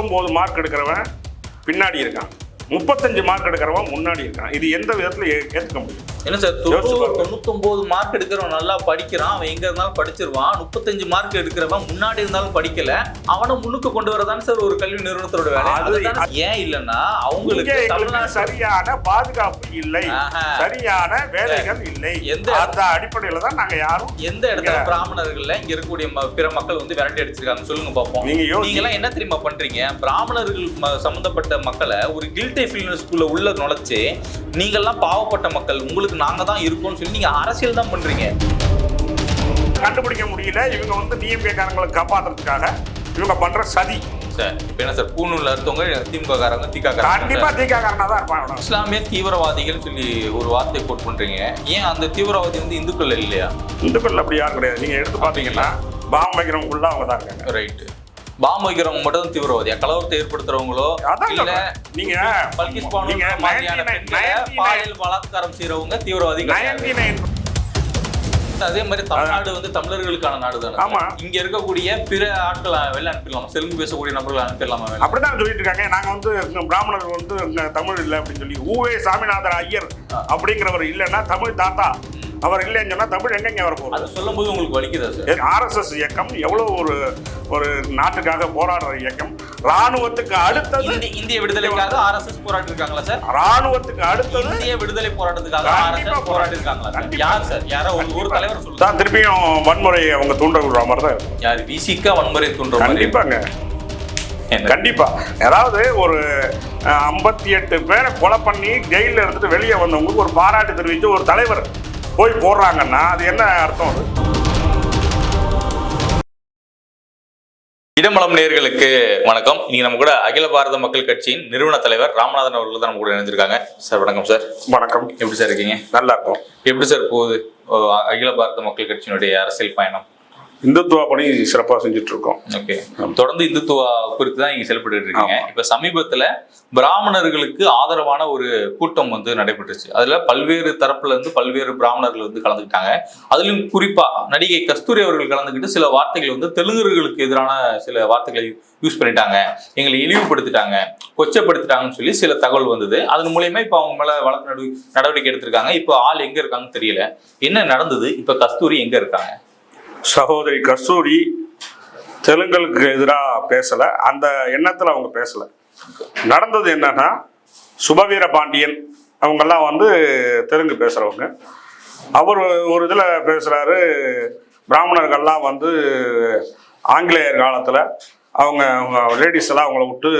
பத்தொம்போது மார்க் எடுக்கிறவன் பின்னாடி இருக்கான். முப்பத்தஞ்சு மார்க் எடுக்கிறவன் முன்னாடி இருக்கான். இது எந்த விதத்துல ஏ- ஏத்துக்க முடியும்? என்ன சார். தொண்ணூத்தொன்பது மார்க் எடுக்கிறவன் நல்லா படிக்கிறான் அவன் எங்க இருந்தாலும் படிச்சிருவான். முப்பத்தஞ்சு மார்க் எடுக்கிறவன் முன்னாடி இருந்தாலும் படிக்கல அவனை முன்னுக்கு கொண்டு வரதானே சார் ஒரு கல்வி நிறுவனத்தோட வேலை? அது- ஏன் இல்லைன்னா அவங்களுக்கு சரியான பாதுகாப்பு இல்லை. சரியான வேலைகள் இல்லை. எந்த- அந்த அடிப்படையில தான் நாங்க யாரும் எந்த இடத்துல பிராமணர்கள்ல இங்க இருக்கக்கூடிய பிற மக்கள் வந்து விரட்டி அடிச்சிருக்காங்க? சொல்லுங்க பாப்போம். நீங்க எல்லாம் என்ன தெரியுமா பண்றீங்க? பிராமணர்கள் சம்பந்தப்பட்ட மக்களை ஒரு கில்டே ஃபீல்னஸ்குள்ள உள்ள நுழைச்சு நீங்க எல்லாம் பாவப்பட்ட மக்கள் உங்களுக்கு நாங்க தான் இருக்கோம்னு சொல்லி நீங்க அரசியல் தான் பண்றீங்க. கண்டுபிடிக்க முடியல. இவங்க வந்து டிஎம்கே காரங்களை காப்பாத்துறதுக்காக இவங்க பண்ற சதி. சார் இப்போ என்ன சார் பூனூர்ல இருக்கவங்க திமுக காரங்க திக கண்டிப்பா தீகா காரனா தான் இருப்பான் அவன. இஸ்லாமிய தீவிரவாதிகள் சொல்லி ஒரு வார்த்தை கோட் பண்றீங்க. ஏன் அந்த தீவிரவாதி வந்து இந்துக்கள் இல்லையா? இந்துக்கள் அப்படி யாரும் கிடையாது. நீங்க எடுத்து பாத்தீங்கன்னா பாம் வைக்கிறவங்க உள்ள அவங்க தான் இருக்காங்க. ரைட்டு பாம் வைக்கிறவங்க மட்டும் தான் தீவிரவாதியா கலவரத்தை ஏற்படுத்துறவங்களோ இல்ல. நீங்க பல்கிஸ் நீங்க பானு மாதிரியான 99 பெண்களை பாலியல் பலாத்காரம் செய்யறவங்க தீவிரவாதிகள் கிடையாது. 99 அதே மாதிரி தமிழ்நாடு வந்து தமிழர்களுக்கான நாடு தானே ஆமா. இங்க இருக்கக்கூடிய பிற ஆட்களை வெளில அனுப்பிடலாம்? தெலுங்கு பேசக்கூடிய நபர்களை அனுப்பிடலாமா? அப்படிதான் சொல்லிட்டு இருக்காங்க. நாங்க வந்து இங்க பிராமணர்கள் வந்து தமிழ் இல்லை அப்படின்னு சொல்லி ஊவே சாமிநாதர் ஐயர் அப்படிங்கிறவர் இல்லைன்னா தமிழ் தாத்தா அவர் இல்லைன்னு சொன்னா தமிழ் எங்கெங்க வர போகுது? அது சொல்லும் போது உங்களுக்கு வலிக்குதா சார்? ஆர்எஸ்எஸ் இயக்கம் எவ்வளவு ஒரு ஒரு நாட்டுக்காக போராடுற இயக்கம். ராணுவத்துக்கு அடுத்தது இந்தி- இந்திய விடுதலைக்காக ஆர்எஸ்எஸ் போராடி இருக்காங்களா சார்? ராணுவத்துக்கு அடுத்தது இந்திய விடுதலை போராட்டத்துக்காக ஆர்எஸ்எஸ் போராடி இருக்காங்களா. யார் சார்? யாரோ ஒரு ஒரு தலைவர் சொல்லுங்க. திருப்பியும் வன்முறையை அவங்க தூண்ட விடுற மாதிரி தான் யார்? விசிகா வன்முறை மாதிரி கண்டிப்பாங்க? கண்டிப்பா. அதாவது ஒரு ஐம்பத்தி எட்டு பேரை கொலை பண்ணி ஜெயிலில் இருந்துட்டு வெளியே வந்தவங்களுக்கு ஒரு பாராட்டு தெரிவித்து ஒரு தலைவர் போய் போடுறாங்கன்னா அது என்ன அர்த்தம் அது? இடமலம் நேயர்களுக்கு வணக்கம். இன்னைக்கு நம்ம கூட அகில பாரத மக்கள் கட்சியின் நிறுவன தலைவர் ராமநாதன் அவர்கள் தான் நம்ம கூட இணைஞ்சிருக்காங்க சார் வணக்கம் சார். வணக்கம். எப்படி சார் இருக்கீங்க? நல்லா இருக்கும். எப்படி சார் போகுது அகில பாரத மக்கள் கட்சியினுடைய அரசியல் பயணம்? இந்துத்துவ பணி சிறப்பாக செஞ்சுட்டு இருக்கோம் ஓகே தொடர்ந்து இந்துத்துவ குறித்து தான் நீங்க செயல்பட்டு இருக்கீங்க இப்ப சமீபத்துல பிராமணர்களுக்கு ஆதரவான ஒரு கூட்டம் வந்து நடைபெற்றுச்சு. அதுல பல்வேறு தரப்புல இருந்து பல்வேறு பிராமணர்கள் வந்து கலந்துக்கிட்டாங்க. அதுலயும் குறிப்பா நடிகை கஸ்தூரி அவர்கள் கலந்துக்கிட்டு சில வார்த்தைகள் வந்து தெலுங்கர்களுக்கு எதிரான சில வார்த்தைகளை யூஸ் பண்ணிட்டாங்க. எங்களை இழிவுபடுத்திட்டாங்க கொச்சப்படுத்திட்டாங்கன்னு சொல்லி சில தகவல் வந்தது. அதன் மூலியமா இப்ப அவங்க மேல வழக்கு நடு- நடவடிக்கை எடுத்திருக்காங்க. இப்போ ஆள் எங்க இருக்காங்கன்னு தெரியல. என்ன நடந்தது? இப்ப கஸ்தூரி எங்க இருக்காங்க? சகோதரி கஸ்தூரி தெலுங்கலுக்கு எதிராக பேசலை. அந்த எண்ணத்தில் அவங்க பேசலை. நடந்தது என்னன்னா சுபவீர பாண்டியன் அவங்கெல்லாம் வந்து தெலுங்கு பேசுகிறவங்க அவர் ஒரு இதில் பேசுகிறாரு பிராமணர்கள்லாம் வந்து ஆங்கிலேயர் காலத்தில் அவங்க அவங்க லேடிஸ் எல்லாம் அவங்கள விட்டு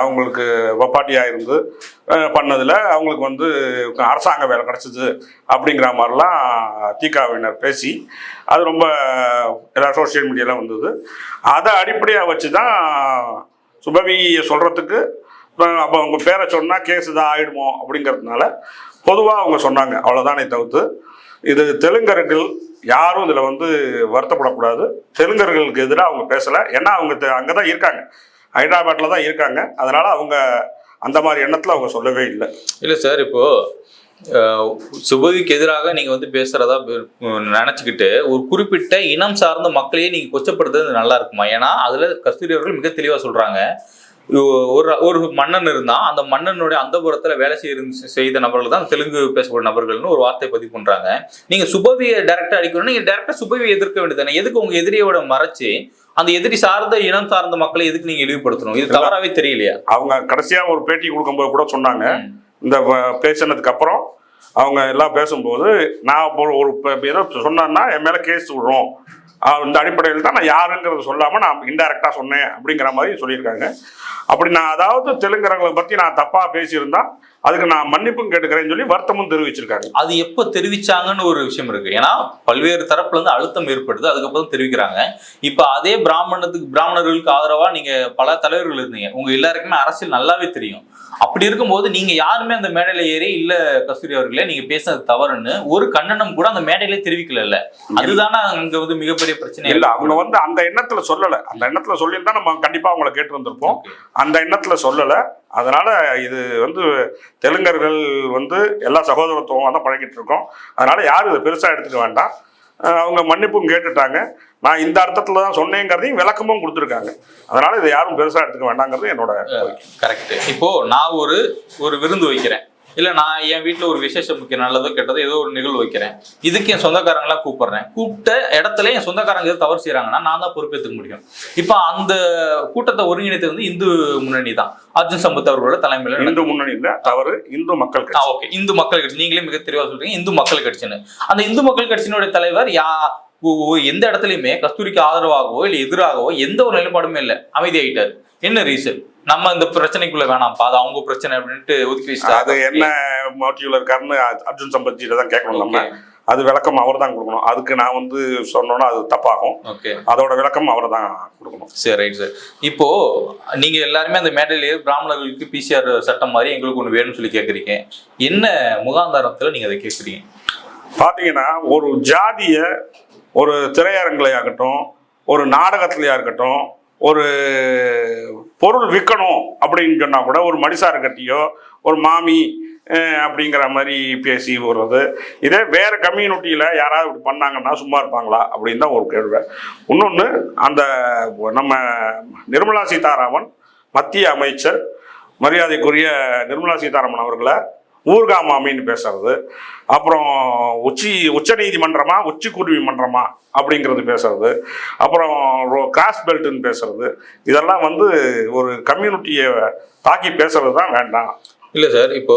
அவங்களுக்கு வப்பாட்டியாக இருந்து பண்ணதில் அவங்களுக்கு வந்து அரசாங்க வேலை கிடச்சிது அப்படிங்கிற மாதிரிலாம் தீகாவினர் பேசி அது ரொம்ப எல்லா சோஷியல் மீடியாவில் வந்தது. அதை அடிப்படையாக வச்சு தான் சுபவியை சொல்கிறதுக்கு அப்போ அவங்க பேரை சொன்னால் கேஸ் தான் ஆகிடுமோ அப்படிங்கிறதுனால பொதுவாக அவங்க சொன்னாங்க. அவ்வளோதானே தவிர்த்து இது தெலுங்கர்கள் யாரும் இதில் வந்து வருத்தப்படக்கூடாது. தெலுங்கர்களுக்கு எதிராக அவங்க பேசலை. ஏன்னா அவங்க அங்கே தான் இருக்காங்க. ஹைதராபாத்தில் தான் இருக்காங்க. அதனால் அவங்க அந்த மாதிரி எண்ணத்தில் அவங்க சொல்லவே இல்லை. இல்லை சார் இப்போது சுபவிக்கு எதிராக நீங்க வந்து பேசுறதா நினச்சிக்கிட்டு நினைச்சுக்கிட்டு ஒரு குறிப்பிட்ட இனம் சார்ந்த மக்களையே நீங்க கொச்சப்படுத்துறது நல்லா இருக்குமா? ஏன்னா அதுல கஸ்தூரி அவர்கள் மிக தெளிவா சொல்றாங்க. ஒரு ஒரு மன்னன் இருந்தால் அந்த மன்னனுடைய அந்த புறத்தில் வேலை செய்ய செய்த நபர்கள் தான் தெலுங்கு பேசக்கூடிய நபர்கள்னு ஒரு வார்த்தை பதிவு பண்றாங்க. நீங்க சுபவியை டைரக்டா அடிக்கணும் நீங்க டைரக்டா சுபவியை எதிர்க்க வேண்டியது எதுக்கு உங்க எதிரியோட மறைச்சு அந்த எதிரி சார்ந்த இனம் சார்ந்த மக்களை எதுக்கு நீங்க இழிவுபடுத்தணும்? இது தவறாவே தெரியலையா? அவங்க கடைசியாக ஒரு பேட்டி கொடுக்கும்போது கூட சொன்னாங்க. இந்த பேசினதுக்கு அப்புறம் அவங்க எல்லாம் பேசும்போது நான் ஒரு ஏதோ சொன்னேன்னா என் மேலே கேஸ் விடுறோம். அந்த இந்த அடிப்படையில் தான் நான் யாருங்கிறத சொல்லாமல் நான் இன்டைரக்டாக சொன்னேன் அப்படிங்கிற மாதிரி சொல்லியிருக்காங்க. அப்படி நான் அதாவது தெலுங்குறவங்களை பற்றி நான் தப்பாக பேசியிருந்தா அதுக்கு நான் மன்னிப்பும் கேட்டுக்கிறேன்னு சொல்லி வருத்தமும் தெரிவிச்சிருக்காங்க. அது எப்போ தெரிவிச்சாங்கன்னு ஒரு விஷயம் இருக்கு. ஏன்னா பல்வேறு தரப்புல இருந்து அழுத்தம் ஏற்படுது. அதுக்கப்புறம் தெரிவிக்கிறாங்க. இப்போ அதே பிராமணத்துக்கு பிராமணர்களுக்கு ஆதரவா நீங்க பல தலைவர்கள் இருந்தீங்க. உங்க எல்லாருக்குமே அரசியல் நல்லாவே தெரியும். அப்படி இருக்கும்போது நீங்க யாருமே அந்த மேடையில ஏறி இல்ல கஸ்தூரி அவர்களே நீங்க பேசுனது தவறுன்னு ஒரு கண்டனம் கூட அந்த மேடையிலே தெரிவிக்கல அதுதானே அங்க வந்து மிகப்பெரிய பிரச்சனை இல்லை அவங்க வந்து அந்த எண்ணத்தில் சொல்லலை. அந்த எண்ணத்தில் சொல்லியிருந்தா நம்ம கண்டிப்பாக அவங்கள கேட்டு வந்திருப்போம். அந்த எண்ணத்தில் சொல்லலை. அதனால இது வந்து தெலுங்கர்கள் வந்து எல்லா சகோதரத்துவமாக தான் பழகிட்டு இருக்கோம். அதனால யாரும் இதை பெருசாக எடுத்துக்க வேண்டாம். அவங்க மன்னிப்பும் கேட்டுட்டாங்க. நான் இந்த அர்த்தத்தில் தான் சொன்னேங்கிறதையும் விளக்கமும் கொடுத்துருக்காங்க. அதனால இதை யாரும் பெருசாக எடுத்துக்க வேண்டாங்கிறது என்னோட. கரெக்ட் இப்போ நான் ஒரு ஒரு விருந்து வைக்கிறேன். இல்ல நான் என் வீட்ல ஒரு விசேஷம் வைக்கிறேன் நல்லதோ கெட்டதோ ஏதோ ஒரு நிகழ்வு வைக்கிறேன். இதுக்கு என் சொந்தக்காரங்களாம் கூப்பிடுறேன். கூப்பிட்ட இடத்துல என் சொந்தக்காரங்க எது தவறு செய்றாங்கன்னா நான் தான் பொறுப்பேற்றுக்க முடியும். இப்போ அந்த கூட்டத்தை ஒருங்கிணைத்து வந்து இந்து முன்னணி தான். அர்ஜுன் சம்பத் அவர்களோட தலைமையில இந்து முன்னணி இல்ல தவறு இந்து மக்கள் கட்சி. ஓகே. இந்து மக்கள் கட்சி. நீங்களே மிக தெளிவா சொல்றீங்க இந்து மக்கள் கட்சின்னு. அந்த இந்து மக்கள் கட்சியினுடைய தலைவர் யா எந்த இடத்துலயுமே கஸ்தூரிக்கு ஆதரவாகவோ இல்ல எதிராகவோ எந்த ஒரு நிலைப்பாடுமே இல்ல. அமைதியாயிட்டாரு. என்ன ரீசன் நம்ம இந்த பிரச்சனைக்குள்ள வேணாம்ப்பா அது அவங்க பிரச்சனை அப்படின்ட்டு ஒதுக்கி அது என்ன மோட்டிவ்ல இருக்காருன்னு அர்ஜு- அர்ஜுன் சம்பத்ஜிட்ட தான் கேட்கணும் நம்ம. அது விளக்கம் அவர் தான் கொடுக்கணும். அதுக்கு நான் வந்து சொன்னோன்னா அது தப்பாகும். ஓகே அதோட விளக்கம் அவர் தான் கொடுக்கணும். சரி ரைட் சார் இப்போ நீங்க எல்லாருமே அந்த மேடையிலேயே பிராமணர்களுக்கு பிசிஆர் சட்டம் மாதிரி எங்களுக்கு ஒன்று வேணும்னு சொல்லி கேட்குறீங்க என்ன முகாந்தாரத்துல நீங்க அதை கேட்குறீங்க பார்த்தீங்கன்னா ஒரு ஜாதிய ஒரு திரையரங்குலையா இருக்கட்டும் ஒரு நாடகத்துலையா இருக்கட்டும் ஒரு பொருள் விற்கணும் அப்படின்னு சொன்னால் கூட ஒரு மடிசாறு கட்டியோ ஒரு மாமி அப்படிங்கிற மாதிரி பேசி வர்றது இதே வேறு கம்யூனிட்டியில் யாராவது இப்படி பண்ணாங்கன்னா சும்மா இருப்பாங்களா? அப்படின்னு தான் ஒரு கேள்வி. இன்னொன்று அந்த நம்ம நிர்மலா சீதாராமன் மத்திய அமைச்சர் மரியாதைக்குரிய நிர்மலா சீதாராமன் அவர்களை ஊர்கா மாமின்னு பேசுறது அப்புறம் உச்சி உச்ச நீதிமன்றமா உச்சி குருவி மன்றமா அப்படிங்கிறது பேசுறது அப்புறம் கிராஸ் பெல்ட்டுன்னு பேசுறது இதெல்லாம் வந்து ஒரு கம்யூனிட்டியை தாக்கி பேசுறது தான் வேண்டாம். இல்லை சார் இப்போ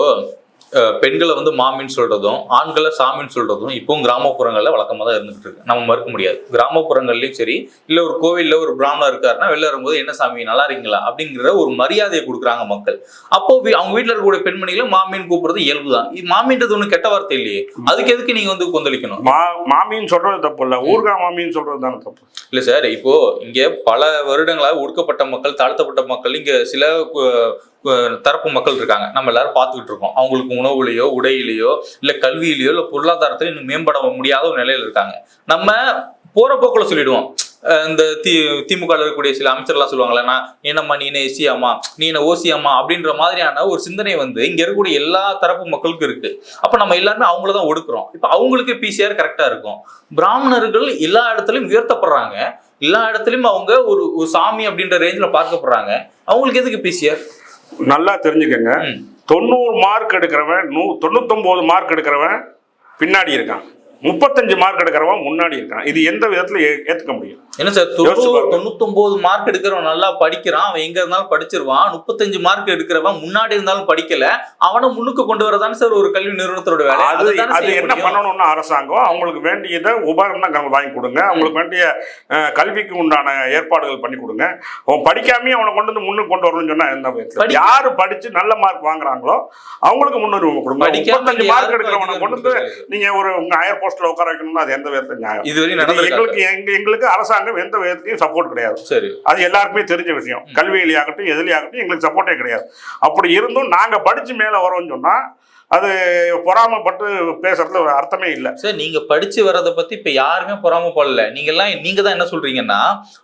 பெண்களை வந்து மாமின்னு சொல்றதும் ஆண்களை சாமின்னு சொல்றதும் இப்பவும் கிராமப்புறங்கள்ல வழக்கமா தான் இருந்துட்டு இருக்கு. நம்ம மறுக்க முடியாது. கிராமப்புறங்கள்லயும் சரி இல்ல ஒரு கோவில்ல ஒரு பிராமணர் இருக்காருன்னா வெளில வரும்போது என்ன சாமி நல்லா இருக்கீங்களா? அப்படிங்கிற ஒரு மரியாதையை கொடுக்குறாங்க மக்கள். அப்போ அவங்க வீட்டுல இருக்கக்கூடிய பெண்மணிகளை மாமின்னு கூப்பிடுறது இயல்புதான். இது மாமின்றது ஒண்ணு கெட்ட வார்த்தை இல்லையே. அதுக்கு எதுக்கு நீங்க வந்து கொந்தளிக்கணும்? மா மாமின்னு சொல்றது தப்பு இல்லை. ஊர்கா மாமின்னு சொல்றது தானே தப்பு. இல்ல சார் இப்போ இங்க பல வருடங்களாக ஒடுக்கப்பட்ட மக்கள் தாழ்த்தப்பட்ட மக்கள் இங்க சில தரப்பு மக்கள் இருக்காங்க. நம்ம எல்லாரும் பார்த்துக்கிட்டு இருக்கோம். அவங்களுக்கு உணவுலையோ உடையிலையோ இல்லை கல்வியிலையோ இல்லை பொருளாதாரத்திலையும் இன்னும் மேம்பட முடியாத ஒரு நிலையில் இருக்காங்க. நம்ம போற போக்கில் சொல்லிடுவோம். இந்த தி திமுக இருக்கக்கூடிய சில அமைச்சர்லாம் சொல்லுவாங்களே நான் என்னம்மா நீ என்ன எஸ்சியாமா நீ என்ன ஓசியாமா அப்படின்ற மாதிரியான ஒரு சிந்தனை வந்து இங்க இருக்கக்கூடிய எல்லா தரப்பு மக்களுக்கும் இருக்கு. அப்ப நம்ம எல்லாருமே அவங்கள தான் ஒடுக்குறோம். இப்ப அவங்களுக்கு பிசிஆர் கரெக்டா இருக்கும். பிராமணர்கள் எல்லா இடத்துலயும் உயர்த்தப்படுறாங்க. எல்லா இடத்துலயும் அவங்க ஒரு ஒரு சாமி அப்படின்ற ரேஞ்சில் பார்க்கப்படுறாங்க. அவங்களுக்கு எதுக்கு பிசிஆர் நல்லா தெரிஞ்சுக்கங்க. தொண்ணூறு மார்க் எடுக்கிறவன் நூ தொண்ணூத்தொம்பது மார்க் எடுக்கிறவன் பின்னாடி இருக்கான். முப்பத்தஞ்சு மார்க் எடுக்கிறவன் முன்னாடி இருக்கான். இது எந்த விதத்துல ஏத்துக்க முடியும்? என்ன சார். தொண்ணூத்தொன்பது மார்க் எடுக்கிறவன் நல்லா படிக்கிறான். அவன் எங்க இருந்தாலும் படிச்சிருவான். முப்பத்தஞ்சு மார்க் எடுக்கிறவன் முன்னாடி இருந்தாலும் படிக்கல. அவனை முன்னுக்கு கொண்டு வரதானே சார் ஒரு கல்வி நிறுவனத்தோட வேலை? அது அது என்ன. பண்ணணும்னா அரசாங்கம் அவங்களுக்கு வேண்டியதை உபகரணங்கள் வாங்கி கொடுங்க. அவங்களுக்கு வேண்டிய கல்விக்கு உண்டான ஏற்பாடுகள் பண்ணி கொடுங்க. அவன் படிக்காமயே அவனை கொண்டு வந்து முன்னுக்கு கொண்டு வரணும்னு சொன்னா எந்த விதத்துல யாரு படிச்சு நல்ல மார்க் வாங்குறாங்களோ அவங்களுக்கு முன்னுரிமை கொடுங்க. முப்பத்தஞ்சு மார்க் எடுக்கிறவனை கொண்டு வந்து. நீங்க ஒரு உங்க ஹையர் போஸ்ட்ல உட்கார வைக்கணும்னா அது எந்த விதத்துல நியாயம்? இதுவரையும் எங்களுக்கு எங்க எங்களுக்கு அரசாங்கம் எந்த விதத்துலையும் சப்போர்ட் கிடையாது. சரி. அது எல்லாருக்குமே தெரிஞ்ச விஷயம். கல்வியிலையாகட்டும் எதுலையாகட்டும் எங்களுக்கு சப்போர்ட்டே கிடையாது. அப்படி இருந்தும் நாங்க படிச்சு மேல வரோம்னு சொன்னா அது பொறாமப்பட்டு பேசுறதுல ஒரு அர்த்தமே இல்லை. சார் நீங்க படிச்சு வர்றத பத்தி இப்ப யாருமே பொறாமப்படல நீங்க எல்லாம் நீங்க தான் என்ன சொல்றீங்கன்னா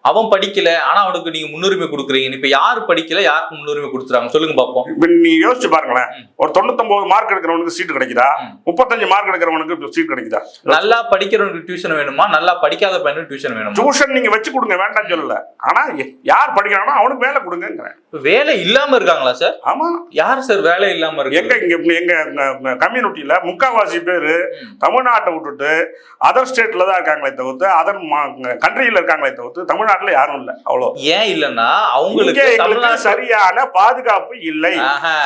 அவன் படிக்கல ஆனா அவனுக்கு நீங்க முன்னுரிமை கொடுக்குறீங்க இப்ப யாரு படிக்கல யாருக்கு முன்னுரிமை கொடுத்துறாங்க சொல்லுங்க பாப்போம். இப்ப நீ யோசிச்சு பாருங்களேன். ஒரு தொண்ணூத்தொன்பது மார்க் எடுக்கிறவனுக்கு சீட் கிடைக்குதா. முப்பத்தஞ்சு மார்க் எடுக்கிறவனுக்கு சீட் கிடைக்குதா? நல்லா படிக்கிறவனுக்கு டியூஷன் வேணுமா? நல்லா படிக்காத பையனுக்கு டியூஷன் வேணுமா? டியூஷன் நீங்க வச்சு கொடுங்க வேண்டாம்னு சொல்லல. ஆனா யார் படிக்கிறானோ அவனுக்கு வேலை கொடுங்கங்கிறேன். வேலை இல்லாம இருக்காங்களா சார் ஆமா. யார் சார் வேலை இல்லாம எங்க இருக்கு இங்க எங்க கம்யூனிட்டியில முக்காவாசி பேரு. தமிழ்நாட்டை விட்டுட்டு அதர் ஸ்டேட்ல தான் இருக்காங்களே தவிர்த்து அதர் கண்ட்ரியில இருக்காங்களே தவிர்த்து தமிழ்நாட்டுல யாரும் இல்ல அவ்வளோ ஏன் இல்லைன்னா அவங்களுக்கு சரியான பாதுகாப்பு இல்லை.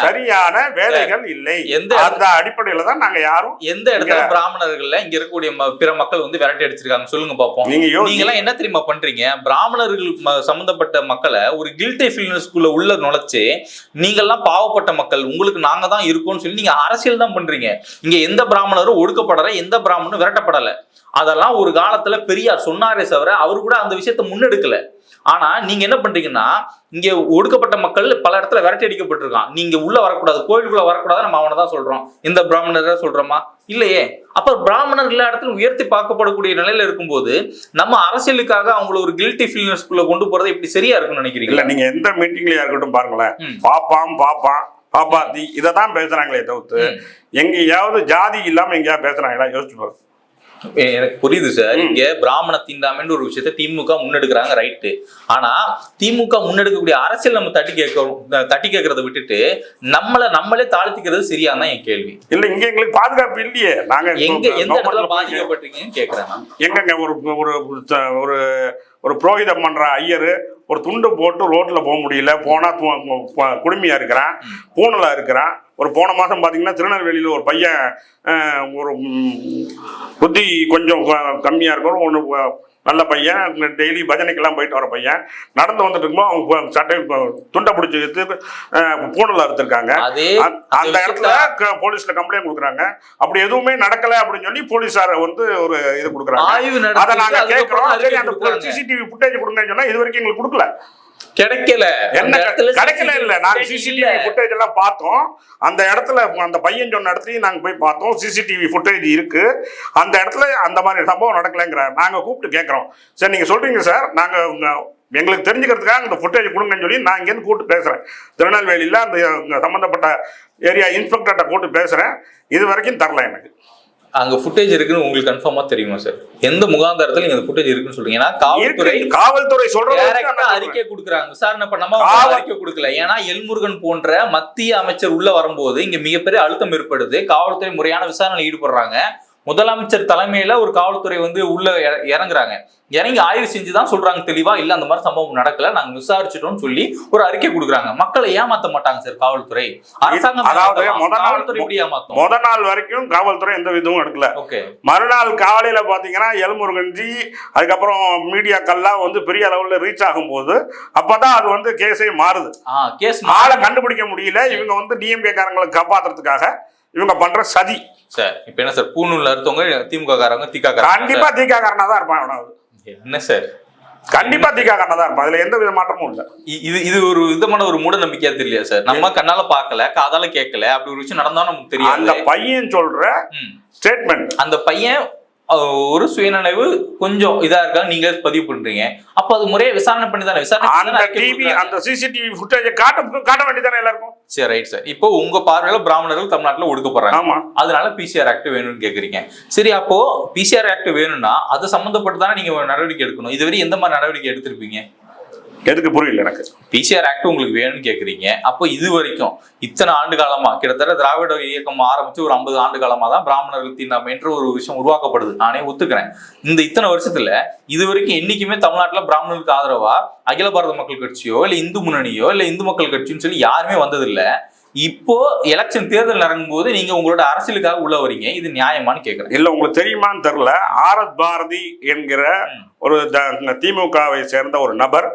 சரியான வேலைகள் இல்லை. எந்த அந்த அடிப்படையில தான் நாங்க யாரும் எந்த இடத்துல பிராமணர்கள்ல இங்க இருக்கக்கூடிய பிற மக்கள் வந்து விரட்டி அடிச்சிருக்காங்க சொல்லுங்க பாப்போம். நீங்க எல்லாம் என்ன தெரியுமா பண்றீங்க? பிராமணர்கள் சம்பந்தப்பட்ட மக்களை ஒரு கில்ட்டி ஃபீல்னஸ்குள்ள உள்ள நுழைச்சு நீங்க எல்லாம் பாவப்பட்ட மக்கள் உங்களுக்கு நாங்க தான் இருக்கோம்னு சொல்லி நீங்க அரசியல் தான் பண்றீங்க. இங்க எந்த பிராமணரும் ஒடுக்கப்படல எந்த பிராமணரும் விரட்டப்படல. அதெல்லாம் ஒரு காலத்துல பெரியார் சொன்னாரே தவிர அவர் கூட அந்த விஷயத்த முன்னெடுக்கல. ஆனா நீங்க என்ன பண்றீங்கன்னா இங்க ஒடுக்கப்பட்ட மக்கள் பல இடத்துல விரட்டி அடிக்கப்பட்டிருக்கான் நீங்க உள்ள வரக்கூடாது கோயிலுக்குள்ள வரக்கூடாது நம்ம அவனை தான் சொல்றோம். இந்த பிராமணரை சொல்றோமா? இல்லையே. அப்ப பிராமணர் எல்லா இடத்துலயும் உயர்த்தி பார்க்கப்படக்கூடிய நிலையில இருக்கும்போது நம்ம அரசியலுக்காக அவங்கள ஒரு கில்ட்டி ஃபீல்னஸ்குள்ள கொண்டு போறது இப்படி சரியா இருக்கும்னு இல்ல நினைக்கிறீங்களா நீங்க எந்த மீட்டிங்லயா இருக்கட்டும் பாருங்களேன். பாப்பாம் பாப்பான் பாப்பாத்தி இதை தான் பேசுறாங்களே தவிர்த்து. எங்கேயாவது ஜாதி இல்லாம எங்கேயாவது பேசுறாங்களா யோசிச்சு பாருங்க எனக்கு புரியுது சார் இங்க பிராமண தீண்டாமைன்னு ஒரு விஷயத்த திமுக முன்னெடுக்கிறாங்க ரைட்டு ஆனா திமுக முன்னெடுக்கக்கூடிய அரசியல் நம்ம தட்டி கேட்கறோம் தட்டி கேட்கறத விட்டுட்டு நம்மள நம்மளே தாழ்த்திக்கிறது சரியா தான் என் கேள்வி. இல்ல இங்க எங்களுக்கு பாதுகாப்பு இல்லையே. நாங்க எங்க எந்த இடத்துல பாதிக்கப்பட்டிருக்கீங்கன்னு கேக்குறேன் நான். எங்கங்க ஒரு ஒரு ஒரு ஒரு புரோகிதம் பண்ற ஐயர் ஒரு துண்டு போட்டு ரோட்ல போக முடியல. போனா குடுமியா இருக்கிறான் பூனலா இருக்கிறான். ஒரு போன மாதம் பார்த்தீங்கன்னா திருநெல்வேலியில் ஒரு பையன் ஒரு புத்தி கொஞ்சம் க- கம்மியா இருக்கும் ஒன்று நல்ல பையன் டெய்லி பஜனைக்கெல்லாம் போயிட்டு வர பையன். நடந்து வந்துட்டு இருக்கும்போது அவங்க சட்டை துண்டை பிடிச்சி எடுத்து பூனல் அறுத்திருக்காங்க. அந்த- இடத்துல போலீஸ்ல கம்ப்ளைண்ட் கொடுக்குறாங்க. அப்படி எதுவுமே நடக்கல அப்படின்னு சொல்லி போலீஸார வந்து ஒரு இது கொடுக்குறாங்க. அதை நாங்க கேட்கிறோம். அந்த. சிசிடிவி ஃபுட்டேஜ் கொடுங்கன்னு சொன்னா இது வரைக்கும் எங்களுக்கு கொடுக்கல. கிடைக்கல. என்ன அந்த கிடைக்கல இல்ல. நாங்க சிசிடிவி. ஃபுட்டேஜ் எல்லாம் பார்த்தோம். அந்த இடத்துல அந்த பையன் சொன்ன இடத்துலயும் நாங்க போய் பார்த்தோம். சிசிடிவி ஃபுட்டேஜ் இருக்கு. அந்த இடத்துல அந்த மாதிரி சம்பவம் நடக்கலைங்கிற நாங்க கூப்பிட்டு கேட்கறோம் சரி நீங்க சொல்றீங்க சார். நாங்க எங்களுக்கு தெரிஞ்சுக்கிறதுக்காக இந்த ஃபுட்டேஜ் கொடுங்கன்னு சொல்லி நான் இங்கேருந்து கூப்பிட்டு பேசுறேன். திருநெல்வேலியில் அந்த இங்க சம்பந்தப்பட்ட ஏரியா இன்ஸ்பெக்டர்கிட்ட கூப்பிட்டு பேசுறேன். இது வரைக்கும் தரல எனக்கு. அங்க ஃபுட்டேஜ் இருக்குன்னு உங்களுக்கு கன்ஃபார்மா தெரியுமா சார் எந்த முகாந்தாரத்துல நீங்க ஃபுட்டேஜ் இருக்குன்னு சொல்றீங்க? ஏன்னா காவல்துறை. காவல்துறை சொல்றது. அறிக்கை கொடுக்குறாங்க. விசாரணை பண்ணாம அறிக்கை கொடுக்கல. ஏன்னா எல்முருகன் போன்ற மத்திய அமைச்சர் உள்ள வரும்போது இங்க மிகப்பெரிய அழுத்தம் ஏற்படுது. காவல்துறை முறையான விசாரணையில் ஈடுபடுறாங்க. முதலமைச்சர் தலைமையில ஒரு காவல்துறை வந்து உள்ள இற- இறங்குறாங்க. இறங்கி ஆய்வு செஞ்சுதான் சொல்றாங்க தெளிவா இல்ல அந்த மாதிரி சம்பவம் நடக்கல நாங்க விசாரிச்சிட்டோம்னு சொல்லி ஒரு அறிக்கை கொடுக்குறாங்க. மக்களை ஏமாத்த மாட்டாங்க சார் காவல்துறை. அரசாங்கம் அதாவது? முத நாள் முத நாள் வரைக்கும் காவல்துறை எந்த விதமும் எடுக்கல. ஓகே. மறுநாள் காலையில பாத்தீங்கன்னா எல்முருகன்ஜி அதுக்கப்புறம் மீடியாக்கள்லாம் வந்து பெரிய அளவுல ரீச் ஆகும்போது அப்பதான் அது வந்து கேஸே மாறுது. கேஸ் ஆளை கண்டுபிடிக்க முடியல. இவங்க வந்து டிஎம்கே காரங்களை காப்பாத்துறதுக்காக இவங்க பண்ற சதி. சார் இப்ப என்ன சார் பூணூல்ல அறுத்தவங்க திமுக காரங்க திக கண்டிப்பா தீகா காரனா தான் இருப்பான் அவனாவது என்ன சார்? கண்டிப்பா தீகா காரனா தான் இருப்பான். அதுல எந்த வித மாற்றமும் இல்ல. இது இது ஒரு விதமான ஒரு மூட நம்பிக்கையா தெரியலையா சார்? நம்ம கண்ணால பார்க்கல காதால கேட்கல அப்படி ஒரு விஷயம் நடந்தா நமக்கு அந்த தெரியாது பையன் சொல்ற. ஸ்டேட்மெண்ட் அந்த பையன் ஒரு சுயநினைவு கொஞ்சம் இதா இருக்கா நீங்களே பதிவு பண்றீங்க. அப்ப அது முறையா விசாரணை பண்ணி தானே? விசாரணை டிவி. அந்த சிசிடிவி ஃபுட்டேஜை காட்ட காட்ட வேண்டியதானே எல்லாருக்கும்? சரி ரைட் சார் இப்போ உங்க பார்வையில பிராமணர்கள் தமிழ்நாட்டுல ஒடுக்கப்படுறாங்க ஆமா. அதனால பிசிஆர் ஆக்ட் வேணும்னு கேக்குறீங்க. சரி அப்போ பிசிஆர் ஆக்ட் வேணும்னா அது சம்பந்தப்பட்டு தானே நீங்க நடவடிக்கை எடுக்கணும். இதுவரை எந்த மாதிரி நடவடிக்கை எடுத்திருப்பீங்க? எதுக்கு புரியல எனக்கு. பிசிஆர் ஆக்ட் உங்களுக்கு வேணும்னு கேக்குறீங்க. அப்போ இது வரைக்கும் இத்தனை ஆண்டு காலமா கிட்டத்தட்ட திராவிட இயக்கம் ஆரம்பிச்சு ஒரு ஐம்பது ஆண்டு காலமா தான் பிராமணர்கள் தீண்டாமைன்ற ஒரு விஷயம் உருவாக்கப்படுது. நானே ஒத்துக்கிறேன். இந்த இத்தனை வருஷத்துல இது வரைக்கும் என்னைக்குமே தமிழ்நாட்டுல பிராமணர்களுக்கு ஆதரவா அகில பாரத மக்கள் கட்சியோ இல்ல இந்து முன்னணியோ இல்ல இந்து மக்கள் கட்சின்னு சொல்லி யாருமே வந்ததில்ல. இப்போ எலெக்ஷன் தேர்தல் நடக்கும் போது நீங்க உங்களோட அரசியலுக்காக உள்ள வரீங்க. இது நியாயமான்னு கேக்குறேன். இல்ல உங்களுக்கு தெரியுமான்னு தெரியல. ஆரத் பாரதி என்கிற. ஒரு திமுகவை சேர்ந்த ஒரு நபர்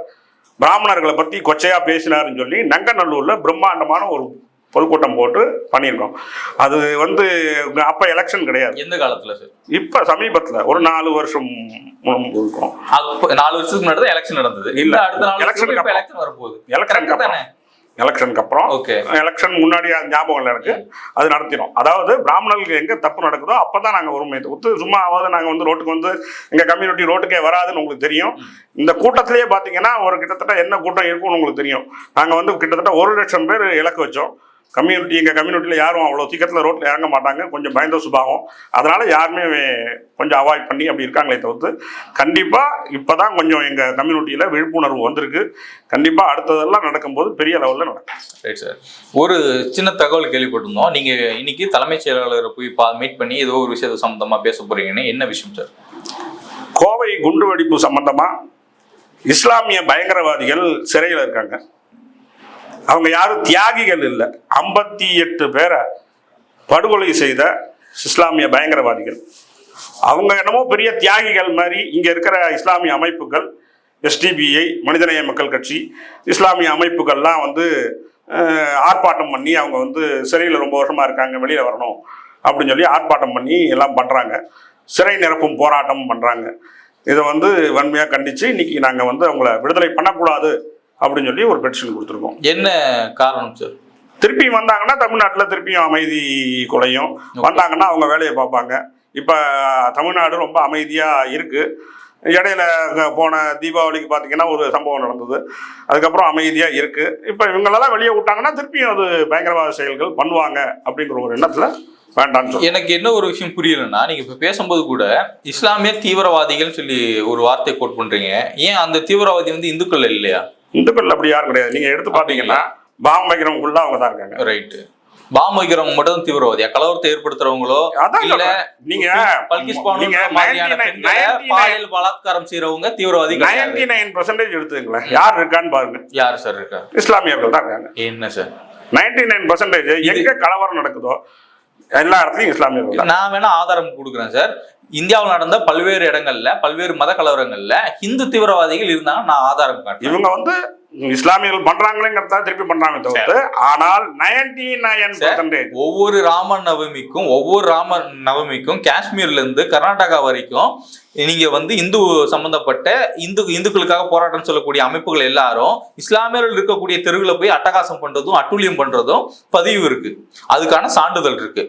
பிராமணர்களை பத்தி கொச்சையா பேசினாருன்னு சொல்லி நங்கநல்லூர்ல பிரம்மாண்டமான ஒரு பொதுக்கூட்டம் போட்டு பண்ணியிருக்கோம். அது வந்து அப்ப எலெக்ஷன் கிடையாது. எந்த காலத்துல சார்? இப்ப சமீபத்துல ஒரு நாலு வருஷம் இருக்கும். நாலு வருஷத்துக்கு முன்னாடி தான் எலெக்ஷன் நடந்தது. இல்ல. அடுத்த அப்புறம். எலெக்ஷன் வரப்போகுது. அப்புறம் எலெக்ஷனுக்கு அப்புறம் ஓகே எலெக்ஷன் முன்னாடி ஞாபகம் இல்லை எனக்கு அது நடத்தினோம். அதாவது பிராமணர்களுக்கு எங்க தப்பு நடக்குதோ அப்பதான் நாங்க உரிமை ஒத்து சும்மாவது நாங்க வந்து ரோட்டுக்கு வந்து எங்க கம்யூனிட்டி ரோட்டுக்கே வராதுன்னு உங்களுக்கு தெரியும். இந்த கூட்டத்திலேயே பாத்தீங்கன்னா ஒரு கிட்டத்தட்ட என்ன கூட்டம் இருக்கும்னு உங்களுக்கு தெரியும். நாங்க வந்து கிட்டத்தட்ட ஒரு லட்சம் பேர் இலக்கு வச்சோம். கம்யூனிட்டி எங்க கம்யூனிட்டியில யாரும் அவ்வளோ சீக்கிரத்தில் ரோட்ல இறங்க மாட்டாங்க. கொஞ்சம் பயந்த சுபாவம். அதனால யாருமே கொஞ்சம் அவாய்ட் பண்ணி அப்படி இருக்காங்களே தவிர்த்து கண்டிப்பா இப்பதான் கொஞ்சம் எங்க கம்யூனிட்டியில விழிப்புணர்வு வந்திருக்கு. கண்டிப்பா அடுத்ததெல்லாம் நடக்கும்போது பெரிய லெவல்ல நடக்கும். ரைட் சார் ஒரு சின்ன தகவல் கேள்விப்பட்டிருந்தோம். நீங்க இன்னைக்கு தலைமைச் செயலாளரை போய் பா மீட் பண்ணி ஏதோ ஒரு விஷயத்த சம்பந்தமா பேச போறீங்கன்னு என்ன விஷயம் சார் கோவை குண்டுவெடிப்பு சம்பந்தமா இஸ்லாமிய பயங்கரவாதிகள் சிறையில் இருக்காங்க. அவங்க யாரும் தியாகிகள் இல்லை. ஐம்பத்தி எட்டு பேரை படுகொலை செய்த இஸ்லாமிய பயங்கரவாதிகள். அவங்க என்னமோ பெரிய தியாகிகள் மாதிரி இங்கே இருக்கிற இஸ்லாமிய அமைப்புகள் எஸ்டிபிஐ மனிதநேய மக்கள் கட்சி இஸ்லாமிய அமைப்புகள்லாம் வந்து ஆர்ப்பாட்டம் பண்ணி அவங்க வந்து சிறையில் ரொம்ப வருஷமாக இருக்காங்க வெளியில் வரணும் அப்படின்னு சொல்லி ஆர்ப்பாட்டம் பண்ணி எல்லாம் பண்ணுறாங்க சிறை நிரப்பும் போராட்டம் பண்ணுறாங்க இதை வந்து வன்மையாக கண்டித்து இன்னைக்கு நாங்கள் வந்து அவங்கள விடுதலை பண்ணக்கூடாது அப்படின்னு சொல்லி ஒரு பெட்டிஷன் கொடுத்துருக்கோம். என்ன காரணம் சார் திருப்பி வந்தாங்கன்னா தமிழ்நாட்டில் திருப்பியும் அமைதி குலையும். வந்தாங்கன்னா அவங்க வேலையை பார்ப்பாங்க. இப்போ தமிழ்நாடு ரொம்ப அமைதியாக இருக்கு. இடையில போன தீபாவளிக்கு பார்த்தீங்கன்னா ஒரு சம்பவம் நடந்தது. அதுக்கப்புறம் அமைதியாக இருக்கு. இப்போ இவங்களெல்லாம் வெளியே விட்டாங்கன்னா திருப்பியும் அது பயங்கரவாத செயல்கள் பண்ணுவாங்க அப்படிங்கிற ஒரு எண்ணத்தில் வேண்டாம்னு சொல்லு எனக்கு என்ன ஒரு விஷயம் புரியலன்னா நீங்க இப்ப பேசும்போது கூட இஸ்லாமிய தீவிரவாதிகள் சொல்லி ஒரு வார்த்தை கோட் பண்றீங்க. ஏன் அந்த தீவிரவாதி வந்து இந்துக்கள் இல்லையா? இந்துக்கள் அப்படி யாரும் கிடையாது. நீங்க எடுத்து பாத்தீங்கன்னா பாம் வைக்கிறவங்க ஃபுல்லா அவங்க தான் இருக்காங்க. ரைட்டு பாம் வைக்கிறவங்க மட்டும் தீவிரவாதியா கலவரத்தை ஏற்படுத்துறவங்களோ அதான். நீங்க பல்கிஸ் பானு நீங்க மாதிரியான 99 பெண்களை பாலியல் பலாத்காரம் செய்யறவங்க தீவிரவாதி. நைன்டி நைன் பர்சன்டேஜ் எடுத்துங்களேன் யார் இருக்கான்னு பாருங்க. யார் சார் இருக்கா? இஸ்லாமியர்கள் தான் இருக்காங்க. என்ன சார் நைன்டி நைன் பர்சன்டேஜ் எங்க கலவரம் நடக்குதோ எல்லா இடத்துலயும் இஸ்லாமியர்கள் நான் வேணா ஆதாரம் கொடுக்குறேன் சார். இந்தியாவில் நடந்த பல்வேறு இடங்கள்ல பல்வேறு மத கலவரங்கள்ல இந்து தீவிரவாதிகள் இருந்தாங்க. நான் ஆதாரம் காட்டுறேன். இவங்க வந்து இஸ்லாமியர்கள் பண்றாங்களேங்கிறதா திருப்பி பண்றாங்க தவிர்த்து ஆனால் நைன்டி நைன் பர்சன்டேஜ் ஒவ்வொரு ராம நவமிக்கும் ஒவ்வொரு ராம நவமிக்கும் காஷ்மீர்ல இருந்து கர்நாடகா வரைக்கும் நீங்க வந்து இந்து சம்பந்தப்பட்ட இந்து இந்துக்களுக்காக போராட்டம் சொல்லக்கூடிய அமைப்புகள் எல்லாரும் இஸ்லாமியர்கள் இருக்கக்கூடிய தெருவில் போய் அட்டகாசம் பண்றதும் அட்டூழியம் பண்றதும் பதிவு இருக்கு. அதுக்கான சான்றிதழ் இருக்கு.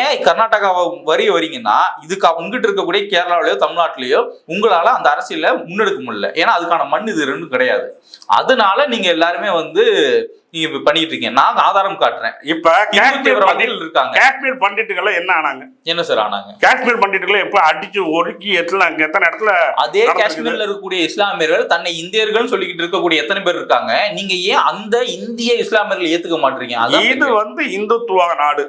ஏன் கர்நாடகாவை வரி வரீங்கன்னா இதுக்கு உங்ககிட்ட இருக்கக்கூடிய கேரளாவிலயோ தமிழ்நாட்டிலயோ உங்களால அந்த அரசியல முன்னெடுக்க முடியல. ஏன்னா அதுக்கான மண் இது ரெண்டும் கிடையாது. அதனால நீங்க எல்லாருமே வந்து நீங்க பண்ணிட்டு இருக்கீங்க. நான் ஆதாரம் காட்டுறேன். இப்ப காஷ்மீர் இருக்காங்க. காஷ்மீர் பண்டிட்டுகள் என்ன ஆனாங்க? என்ன சார் ஆனாங்க? காஷ்மீர் பண்டிட்டுகளை எப்ப அடிச்சு ஒடுக்கி எத்தனை எத்தனை இடத்துல அதே. காஷ்மீர்ல இருக்கக்கூடிய இஸ்லாமியர்கள் தன்னை இந்தியர்கள் சொல்லிக்கிட்டு இருக்கக்கூடிய எத்தனை பேர் இருக்காங்க? நீங்க ஏன் அந்த இந்திய இஸ்லாமியர்கள் ஏத்துக்க மாட்டீங்க இது வந்து இந்துத்துவ நாடு.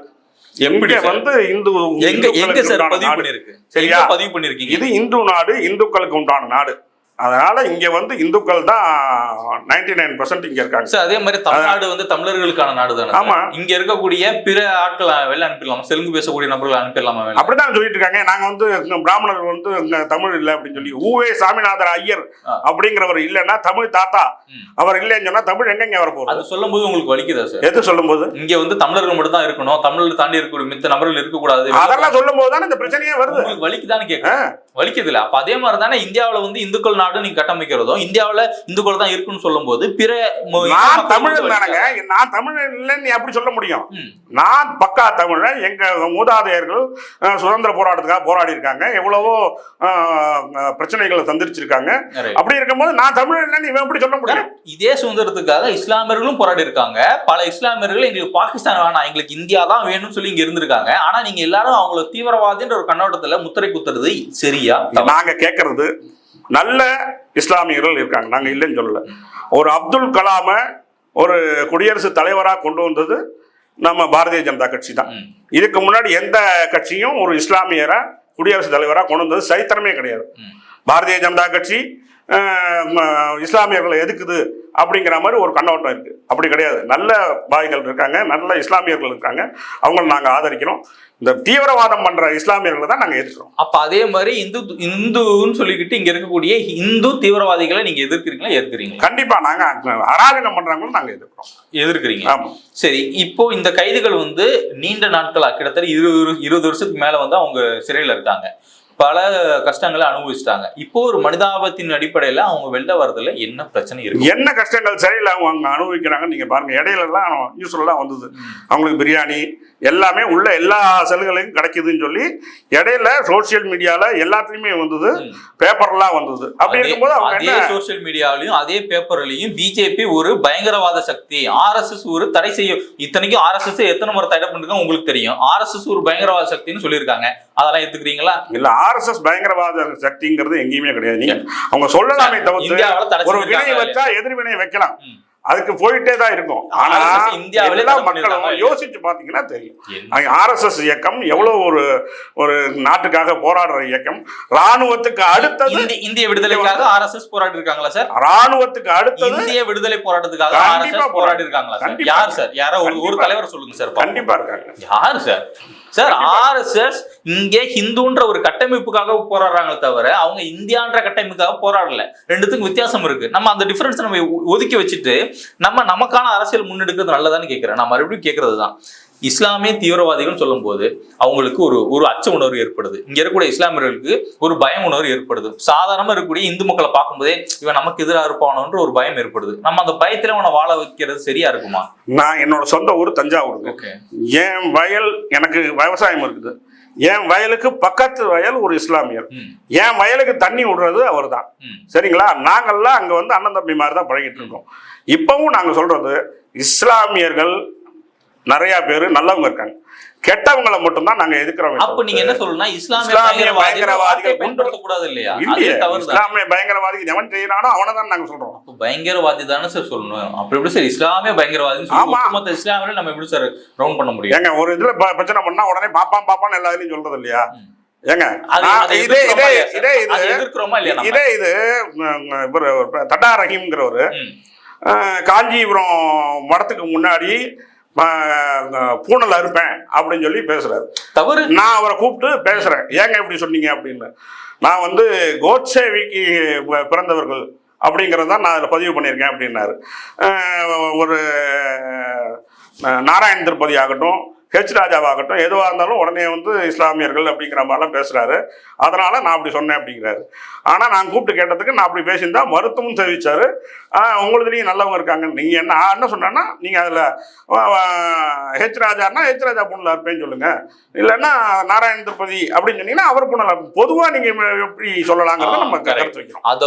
எப்படி? வந்து இந்து எங்க எங்க சார் பதிவு. பண்ணிருக்கு? சரியா? பதிவு பண்ணிருக்கீங்க இது இந்து நாடு இந்துக்களுக்கு உண்டான நாடு. அதனால இங்க வந்து இந்துக்கள் தான் நைன்டி நைன் பர்சன்ட் இங்க இருக்காங்க சார் அதே மாதிரி தமிழ்நாடு வந்து தமிழர்களுக்கான நாடு தானே? ஆமா. இங்க இருக்கக்கூடிய பிற ஆட்கள் வெளில அனுப்பிடலாமா தெலுங்கு பேசக்கூடிய நபர்கள் அனுப்பிடலாமா? அப்படிதான் சொல்லிட்டு இருக்காங்க நாங்க வந்து இங்க பிராமணர்கள் வந்து இங்க தமிழ் இல்ல அப்படின்னு சொல்லி ஊவே சாமிநாதர் ஐயர். அப்படிங்கிறவர் இல்லைன்னா தமிழ் தாத்தா. அவர் இல்லைன்னு சொன்னா தமிழ் எங்கெங்க வர போறது அது சொல்லும் போது உங்களுக்கு வலிக்குதா சார் எது சொல்லும்போது இங்க வந்து தமிழர்கள் மட்டும் தான் இருக்கணும் தமிழ் தாண்டி இருக்கக்கூடிய மித்த நபர்கள் இருக்கக்கூடாது அதெல்லாம் சொல்லும் போது தானே இந்த பிரச்சனையே வருது உங்களுக்கு வலிக்குதான்னு கேட்க. வலிக்குது இல்ல அப்ப அதே மாதிரி தானே இந்தியாவுல வந்து இந்துக்கள் நாடு நீங்க கட்டமைக்கிறதும் இந்தியாவுல இந்துக்கள் தான் இருக்குன்னு சொல்லும் போது பிற நான் தமிழன் தானங்க நான் தமிழ் இல்லைன்னு நீ எப்படி சொல்ல முடியும். நான் பக்கா தமிழன் எங்க மூதாதையர்கள் சுதந்திர போராட்டத்துக்காக போராடி இருக்காங்க. எவ்வளவோ பிரச்சனைகளை சந்திச்சிருக்காங்க. அப்படி இருக்கும்போது நான் தமிழன் இல்லைன்னு இவன் எப்படி சொல்ல முடியும்? இதே சுதந்திரத்துக்காக இஸ்லாமியர்களும் போராடி இருக்காங்க. பல இஸ்லாமியர்கள் எங்களுக்கு பாகிஸ்தான் வேணாம் எங்களுக்கு இந்தியா தான் வேணும்னு சொல்லி இங்க இருந்திருக்காங்க. ஆனா நீங்க எல்லாரும் அவங்கள தீவிரவாதின்ற ஒரு கண்ணோட்டத்துல முத்திரை குத்துறது சரியா? நாங்க கேட்கறது நல்ல இஸ்லாமியர்கள் இருக்காங்க. நாங்க இல்லைன்னு சொல்லல. ஒரு அப்துல் கலாம ஒரு குடியரசுத் தலைவரா கொண்டு வந்தது நம்ம பாரதிய ஜனதா கட்சி தான். இதுக்கு முன்னாடி எந்த கட்சியும் ஒரு இஸ்லாமியரை குடியரசுத் தலைவரா கொண்டு வந்தது சரித்திரமே கிடையாது. பாரதிய ஜனதா கட்சி இஸ்லாமியர்களை எதுக்குது? அப்படிங்கிற மாதிரி ஒரு கண்ணோட்டம் இருக்கு. அப்படி கிடையாது. நல்ல பாய்கள் இருக்காங்க. நல்ல இஸ்லாமியர்கள் இருக்காங்க. அவங்கள நாங்க ஆதரிக்கிறோம். இந்த தீவிரவாதம் பண்ற இஸ்லாமியர்களை தான் நாங்க எதிர்க்கிறோம். அப்ப அதே மாதிரி இந்து இந்துன்னு சொல்லிக்கிட்டு இங்க இருக்கக்கூடிய இந்து தீவிரவாதிகளை நீங்க எதிர்க்கிறீங்களா? எதிர்க்கிறீங்களா? கண்டிப்பா. நாங்க அராஜகம் பண்றவங்களும் நாங்க எதிர்க்கிறோம். எதிர்க்கிறீங்க. ஆமா. சரி இப்போ இந்த கைதிகள் வந்து நீண்ட நாட்களா கிட்டத்தட்ட இருபது இருபது வருஷத்துக்கு மேல வந்து அவங்க சிறையில இருக்காங்க. பல கஷ்டங்களை அனுபவிச்சிட்டாங்க. இப்போ ஒரு மனிதாபத்தின் அடிப்படையில அவங்க வெளில வர்றதுல என்ன பிரச்சனை இருக்கு? என்ன கஷ்டங்கள் சரியில்லை அவங்க அங்க அனுபவிக்கிறாங்க நீங்க பாருங்க. இடையில எல்லாம் நியூஸ்லாம் வந்தது. அவங்களுக்கு பிரியாணி எல்லாமே உள்ள எல்லா சலுகைகளும் கிடைக்குதுன்னு சொல்லி இடையில சோசியல் மீடியால எல்லாத்துலயுமே வந்தது. பேப்பர்லாம் வந்தது. அப்படி இருக்கும்போது அவங்க அதே சோசியல் மீடியாவிலையும் அதே பேப்பர்லயும் பிஜேபி ஒரு பயங்கரவாத சக்தி ஆர்எஸ்எஸ் ஒரு தடை செய்ய இத்தனைக்கும் ஆர்எஸ்எஸ் எத்தனை முறை தடை பண்ணிருக்கோம் உங்களுக்கு தெரியும். ஆர்எஸ்எஸ் ஒரு பயங்கரவாத சக்தின்னு சொல்லியிருக்காங்க. அதெல்லாம் எடுத்துக்கிறீங்களா இல்ல ஆர்எஸ்எஸ் பயங்கரவாத சக்திங்கிறது எங்கேயுமே கிடையாது நீங்க அவங்க சொல்லலாமே தவிர்த்து தடை ஒரு வினை வச்சா எதிர்வினை வைக்கலாம். அதுக்கு போயிட்டே தான் இருக்கும் ஆனா இந்தியாவிலே மக்களும்? யோசிச்சு பாத்தீங்கன்னா தெரியும்? ஆர்எஸ்எஸ் இயக்கம் எவ்வளவு ஒரு ஒரு நாட்டுக்காக போராடுற இயக்கம் ராணுவத்துக்கு அடுத்தது இந்தி- இந்திய விடுதலைக்காக ஆர்எஸ்எஸ் போராடி இருக்காங்களா சார் ராணுவத்துக்கு அடுத்தது இந்திய விடுதலை போராட்டத்துக்காக ஆர்எஸ்எஸ் போராடி இருக்காங்களா சார். யார் சார் யாரோ ஒரு. தலைவர் சொல்லுங்க சார். கண்டிப்பா இருக்காங்க யாரு சார் சார் ஆர்எஸ்எஸ் இங்கே ஹிந்துன்ற ஒரு கட்டமைப்புக்காக போராடுறாங்களே தவிர அவங்க இந்தியான்ற கட்டமைப்புக்காக போராடல. ரெண்டுத்துக்கும் வித்தியாசம் இருக்கு. நம்ம அந்த டிஃபரன்ஸ் நம்ம ஒதுக்கி வச்சுட்டு நம்ம நமக்கான அரசியல் முன்னெடுக்கிறது நல்லதான்னு கேட்கிறேன் நான் மறுபடியும் கேட்கறது தான் இஸ்லாமிய தீவிரவாதிகள் சொல்லும்போது அவங்களுக்கு ஒரு ஒரு அச்ச உணர்வு ஏற்படுது. இங்க இருக்கக்கூடிய இஸ்லாமியர்களுக்கு ஒரு பயம் உணர்வு ஏற்படுது. சாதாரணமா இருக்கக்கூடிய இந்து மக்களை பார்க்கும்போதே இவன் நமக்கு எதிராக இருப்பானோன்ற ஒரு பயம் ஏற்படுது. நம்ம அந்த பயத்துல அவனை வாழ வைக்கிறது சரியா இருக்குமா? நான் என்னோட சொந்த ஊர் தஞ்சாவூர் என் வயல் எனக்கு விவசாயம் இருக்குது. என் வயலுக்கு பக்கத்து வயல் ஒரு இஸ்லாமியர். என் வயலுக்கு தண்ணி விடுறது அவர் தான் சரிங்களா? நாங்கள்லாம் அங்க வந்து அண்ணன் தம்பி மாதிரி தான் பழகிட்டு இருக்கோம். இப்பவும் நாங்க சொல்றது இஸ்லாமியர்கள் நிறைய பேர் நல்லவங்க இருக்காங்க. கெட்டவங்களை மட்டும்தான் நாங்க எதிர்க்கிறோம். அப்ப நீங்க என்ன சொல்லணும்னா இஸ்லாமிய பயங்கரவாதிகள் பயங்கரவாதிகள் பயன்படுத்த கூடாது இல்லையா. இல்லையே இஸ்லாமிய பயங்கரவாதி எவன் செய்யறானோ அவனை தான் நாங்க சொல்றோம். அப்ப பயங்கரவாதி தானே சார் சொல்லணும். அப்படி எப்படி சார் இஸ்லாமிய பயங்கரவாதின்னு சொல்லி ஆமா. ஒட்டுமொத்த இஸ்லாமியரை நம்ம எப்படி சார் ரவுண்ட் பண்ண முடியும்? ஏங்க ஒரு இதுல பிரச்சனை பண்ணா உடனே பாப்பான் பாப்பான்னு எல்லா இதுலயும் சொல்றது இல்லையா. ஏங்க இதே இதே? இதே இது எதிர்க்கிறோமா இல்லையா நம்ம? இதே இது இவரு தட்டா ரஹீம்ங்கிறவரு. காஞ்சிபுரம் மடத்துக்கு முன்னாடி பூனல் அறுப்பேன் அப்படின்னு சொல்லி பேசுறாரு. தவறு. நான் அவரை கூப்பிட்டு பேசுறேன். ஏங்க இப்படி சொன்னீங்க அப்படின்னு. நான் வந்து கோட்சேவிக்கு பிறந்தவர்கள் அப்படிங்கிறத தான் நான் அதில் பதிவு பண்ணியிருக்கேன் அப்படின்னாரு. ஒரு நாராயண் திருப்பதி ஆகட்டும் ஹெச் ராஜாவாகட்டும் எதுவாக இருந்தாலும் உடனே வந்து இஸ்லாமியர்கள் அப்படிங்கிற மாதிரிலாம் பேசுகிறாரு அதனால் நான் அப்படி சொன்னேன் அப்படிங்கிறாரு. ஆனால் நான் கூப்பிட்டு கேட்டதுக்கு நான் அப்படி பேசியிருந்தா மருத்துவம் தெரிவித்தார் உங்களுதுலேயும் நல்லவங்க இருக்காங்க. நீங்கள் என்ன என்ன சொன்னேன்னா நீங்கள் அதில் ஹெச் ராஜான்னா ஹெச் ராஜா பொண்ணில் இருப்பேன்னு சொல்லுங்கள் இல்லைன்னா நாராயண திருப்பதி அப்படின்னு சொன்னீங்கன்னா அவர் பொண்ணில் பொதுவாக நீங்கள் எப்படி சொல்லலாங்கிறத நம்ம. கருத்து வைக்கிறோம். அது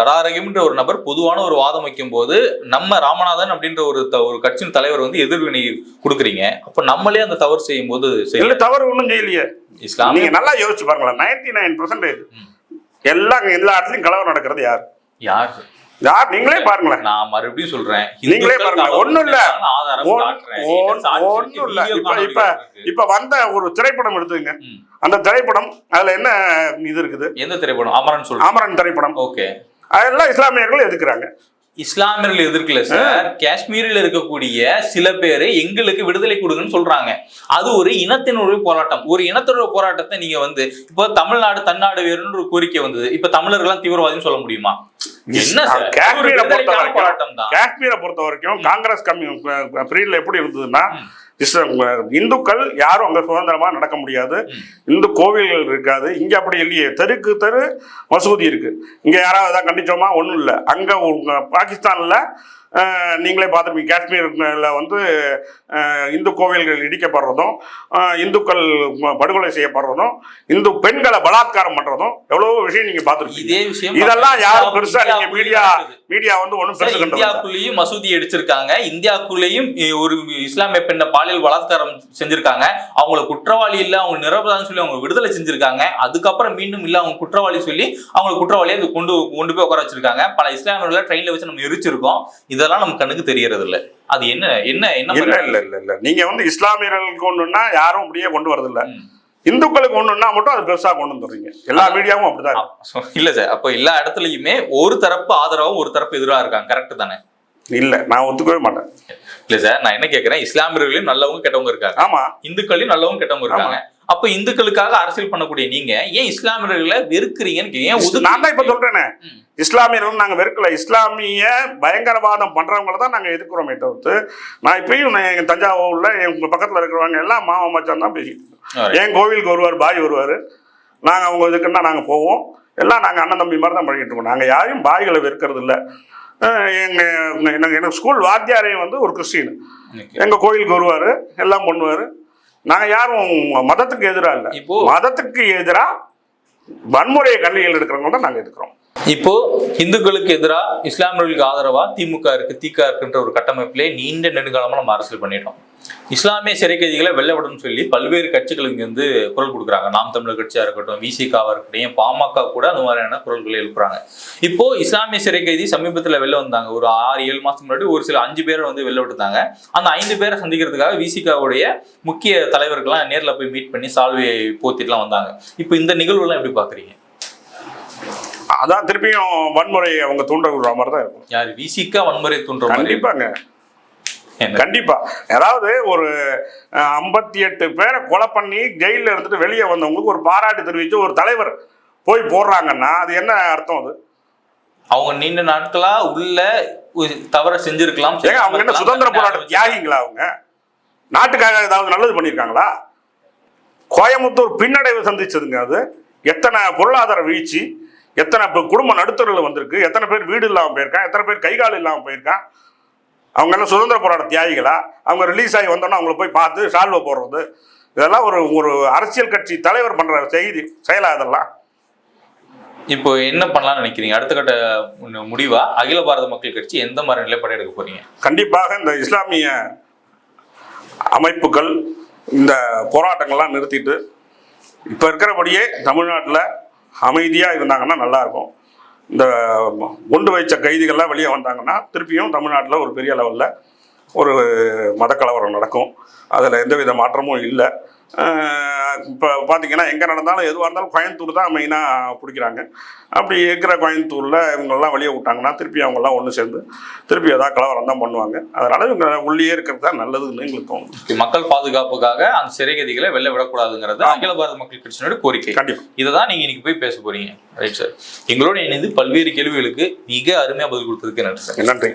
தடாரகின்ற ஒரு நபர் பொதுவான ஒரு வாதம் வைக்கும் போது நம்ம ராமநாதன் அப்படின்ற ஒரு ஒரு கட்சியின் தலைவர் வந்து எதிர்வினை கொடுக்குறீங்க. அப்ப நம்மளே அந்த தவறு செய்யும் போது இல்லை தவறு ஒன்றும் செய்யலையே. இஸ்லாமிய நீங்க நல்லா யோசிச்சு பாருங்களேன் நைன்டி நைன் பர்சன்டேஜ் எல்லாம் எல்லா இடத்துலயும் கலவரம் நடக்கிறது யார்? யார்? யார்? நீங்களே பாருங்களேன். நான் மறுபடியும் சொல்றேன். நீங்களே பாருங்க, ஒண்ணும் இல்ல. ஒண்ணும் இல்ல. இப்ப- இப்ப-. இப்ப வந்த ஒரு திரைப்படம் எடுத்துங்க. அந்த திரைப்படம் அதுல என்ன இது இருக்குது? எந்த திரைப்படம்? அமரன் சொல்றேன். ஆமரன் திரைப்படம். ஓகே. அதெல்லாம் இஸ்லாமியர்கள் எதுக்குறாங்க? இஸ்லாமியர்கள் எதிர்க்கல சார். காஷ்மீரில் இருக்கக்கூடிய சில பேர் எங்களுக்கு விடுதலை கொடுங்கன்னு சொல்றாங்க. அது ஒரு இனத்தினுடைய போராட்டம். ஒரு இனத்தினுடைய போராட்டத்தை நீங்க வந்து இப்போ தமிழ்நாடு தன்னாடு வேறுன்னு ஒரு கோரிக்கை வந்தது. இப்ப தமிழர்கள்லாம் தீவிரவாதின்னு சொல்ல முடியுமா? என்ன காஷ்மீரை பொறுத்த வரைக்கும் போராட்டம் தான் காஷ்மீரை பொறுத்த வரைக்கும் காங்கிரஸ் கம்மி எப்படி இருந்ததுன்னா. இஸ்லாம் இந்துக்கள் யாரும் அங்க சுதந்திரமா நடக்க முடியாது. இந்து கோவில்கள் இருக்காது. இங்க அப்படி இல்லையே. தெருக்கு தெரு மசூதி இருக்கு. இங்க யாராவது ஏதாவது கண்டிச்சோமா? ஒண்ணும் இல்லை. அங்க பாகிஸ்தான்ல நீங்களே பார்த்துருப்பீங்க. காஷ்மீர்ல வந்து இந்து கோவில்கள் இடிக்கப்படுறதும் இந்துக்கள் படுகொலை செய்யப்படுறதும் இந்து பெண்களை பலாத்காரம் பண்றதும் எவ்வளவோ விஷயம் நீங்க பார்த்துருப்பீங்க. இதே விஷயம் இதெல்லாம் யாரும் பெருசா நீங்க இந்தியாவுக்குள்ளேயும் மீடியா. மீடியா வந்து இல்ல. இந்தியாக்குள்ளேயும் மசூதி அடிச்சிருக்காங்க இந்தியாக்குள்ளேயும் ஒரு இஸ்லாமிய பெண்ணை பாலியல் பலாத்காரம் செஞ்சிருக்காங்க. அவங்கள குற்றவாளி இல்ல அவங்க நிரபராதம் சொல்லி அவங்க விடுதலை செஞ்சிருக்காங்க. அதுக்கப்புறம் மீண்டும் இல்ல அவங்க குற்றவாளி சொல்லி அவங்க குற்றவாளியை கொண்டு கொண்டு போய் உட்கார வச்சிருக்காங்க. பல இஸ்லாமியர்களை ட்ரெயின்ல வச்சு நம்ம எரிச்சிருக்கோம். இதெல்லாம் நம்ம கண்ணுக்கு தெரியறது இல்ல அது என்ன என்ன என்ன இல்ல இல்ல இல்ல இல்ல. நீங்க வந்து இஸ்லாமியர்களுக்கு ஒண்ணுன்னா யாரும் அப்படியே கொண்டு வரது இல்ல ம். இந்துக்களுக்கு ஒண்ணுன்னா மட்டும் அது பெருசா கொண்டு வந்துடுறீங்க எல்லா மீடியாவும் அப்படிதான் இல்ல சார். அப்போ எல்லா இடத்துலயுமே ஒரு தரப்பு ஆதரவும் ஒரு தரப்பு எதிராக இருக்காங்க. கரெக்ட் தானே? இல்ல நான் ஒத்துக்கவே மாட்டேன். இல்ல சார் நான் என்ன கேக்குறேன்? இஸ்லாமியர்களையும் நல்லவங்க கெட்டவங்க இருக்காங்க. ஆமா. இந்துக்களையும் நல்லவங்க கெட்டவங்க இருக்காங்க. அப்ப இந்துக்களுக்காக அரசியல் பண்ணக்கூடிய நீங்க ஏன் இஸ்லாமியர்களை வெறுக்கிறீங்கன்னு ஏன்? நான் தான் இப்ப சொல்றேனே. இஸ்லாமியர்கள் நாங்க வெறுக்கல இஸ்லாமிய பயங்கரவாதம் பண்றவங்கள தான் நாங்க எதிர்க்கிறோமே தவிர்த்து நான் இப்பயும் நான் எங்க தஞ்சாவூர்ல எங்க பக்கத்துல இருக்கிறவங்க எல்லாம் மாமா மச்சான் தான். Alright. என் கோவிலுக்கு வருவார் பாய் வருவார் நாங்கள் அவங்க இதுக்குன்னா நாங்கள் போவோம் எல்லாம் நாங்கள் அண்ணன் தம்பி மாதிரி தான் பழகிட்டு இருக்கோம் நாங்கள் யாரையும் பாய்களை வெறுக்கிறது இல்லை எங்கள் எனக்கு ஸ்கூல் வாத்தியாரையும் வந்து ஒரு கிறிஸ்டின். எங்கள் கோயிலுக்கு வருவார் எல்லாம் பண்ணுவார் நாங்கள் யாரும் மதத்துக்கு எதிராக இல்லை. இப்போ மதத்துக்கு எதிராக வன்முறையை கண்ணிகள் எடுக்கிறவங்க தான் நாங்கள் எதுக்குறோம் இப்போ இந்துக்களுக்கு எதிராக இஸ்லாமியர்களுக்கு ஆதரவா திமுக இருக்கு திக இருக்குன்ற ஒரு கட்டமைப்பிலே நீண்ட நெடுங்காலமா நம்ம அரசியல் பண்ணிட்டோம். இஸ்லாமிய சிறை கைதிகளை வெள்ள விடணும்னு சொல்லி பல்வேறு கட்சிகள் இங்க வந்து குரல் கொடுக்குறாங்க. நாம் தமிழர் கட்சியா இருக்கட்டும் விசிகாவா இருக்கட்டும் பாமக கூட அந்த மாதிரியான குரல்களை எழுப்புறாங்க. இப்போ இஸ்லாமிய சிறை கைதி சமீபத்துல வெளில வந்தாங்க. ஒரு ஆறு ஏழு மாசத்துக்கு முன்னாடி ஒரு சில அஞ்சு பேரை வந்து வெளில விட்டுருந்தாங்க அந்த ஐந்து பேரை சந்திக்கிறதுக்காக விசிகாவுடைய முக்கிய தலைவர்கள்லாம் நேர்ல போய் மீட் பண்ணி சால்வையை போத்திட்டுலாம் வந்தாங்க. இப்போ இந்த நிகழ்வுலாம் எப்படி பாக்குறீங்க அதான் திருப்பியும் வன்முறையை அவங்க தூண்ட விடுற மாதிரி தான் இருக்கும். யார்? விசிகா வன்முறை தூண்டுற கண்டிப்பாங்க? கண்டிப்பா. அதாவது ஒரு ஐம்பத்தி எட்டு பேரை கொலை பண்ணி ஜெயிலில் இருந்துட்டு வெளியே வந்தவங்களுக்கு ஒரு பாராட்டு தெரிவித்து ஒரு தலைவர் போய் போடுறாங்கன்னா அது என்ன அர்த்தம் அது? அவங்க நீண்ட நாட்களா உள்ள தவற செஞ்சிருக்கலாம் அவங்க என்ன சுதந்திர போராட்ட தியாகிங்களா அவங்க? நாட்டுக்காக ஏதாவது நல்லது பண்ணியிருக்காங்களா? கோயம்புத்தூர் பின்னடைவு சந்திச்சதுங்க அது. எத்தனை பொருளாதார வீழ்ச்சி எத்தனை குடும்ப நடுத்தரில் வந்திருக்கு எத்தனை பேர் வீடு இல்லாமல் போயிருக்கான் எத்தனை பேர் கைகால் இல்லாமல் போயிருக்கான் அவங்க எல்லாம் சுதந்திர போராட்ட தியாகிகளா? அவங்க ரிலீஸ் ஆகி வந்தோன்னா அவங்கள போய் பார்த்து சால்வை போடுறது. இதெல்லாம் ஒரு ஒரு அரசியல் கட்சி தலைவர் பண்ற செய்தி செயலா இதெல்லாம்? இப்போ என்ன பண்ணலாம்னு நினைக்கிறீங்க? அடுத்த கட்ட முடிவா? அகில பாரத மக்கள் கட்சி எந்த மாதிரி நிலைப்பாடு எடுக்க போறீங்க? கண்டிப்பாக இந்த இஸ்லாமிய அமைப்புகள் இந்த போராட்டங்கள்லாம் நிறுத்திட்டு இப்போ இருக்கிறபடியே தமிழ்நாட்டில் அமைதியாக இருந்தாங்கன்னா நல்லாயிருக்கும் இந்த குண்டு வைச்ச கைதிகள்லாம் வெளியே வந்தாங்கன்னா திருப்பியும் தமிழ்நாட்டில் ஒரு பெரிய லெவலில் ஒரு மதக்கலவரம் நடக்கும். அதில் எந்தவித மாற்றமும் இல்லை. இப்போ பார்த்தீங்கன்னா எங்கே நடந்தாலும் எதுவாக இருந்தாலும் கோயம்புத்தூர் தான் மெயினாக பிடிக்கிறாங்க. அப்படி இருக்கிற கோயம்புத்தூரில் இவங்கெல்லாம் வெளியே விட்டாங்கன்னா திருப்பி அவங்கெல்லாம் ஒன்று சேர்ந்து திருப்பி ஏதாவது கலவரம் தான் பண்ணுவாங்க. அதனால் இவங்க உள்ளே இருக்கிறது தான் நல்லதுன்னு எங்களுக்கு தோணுது. மக்கள் பாதுகாப்புக்காக அந்த சிறை கைதிகளை வெளில விடக்கூடாதுங்கிறது அகில பாரத மக்கள் கட்சியினுடைய கோரிக்கை. கண்டிப்பாக இதை தான் நீங்க இன்னைக்கு போய் பேச போறீங்க. ரைட் சார் எங்களோட இணைந்து பல்வேறு கேள்விகளுக்கு மிக அருமையா பதில் கொடுத்ததுக்கு நன்றி சார் நன்றி.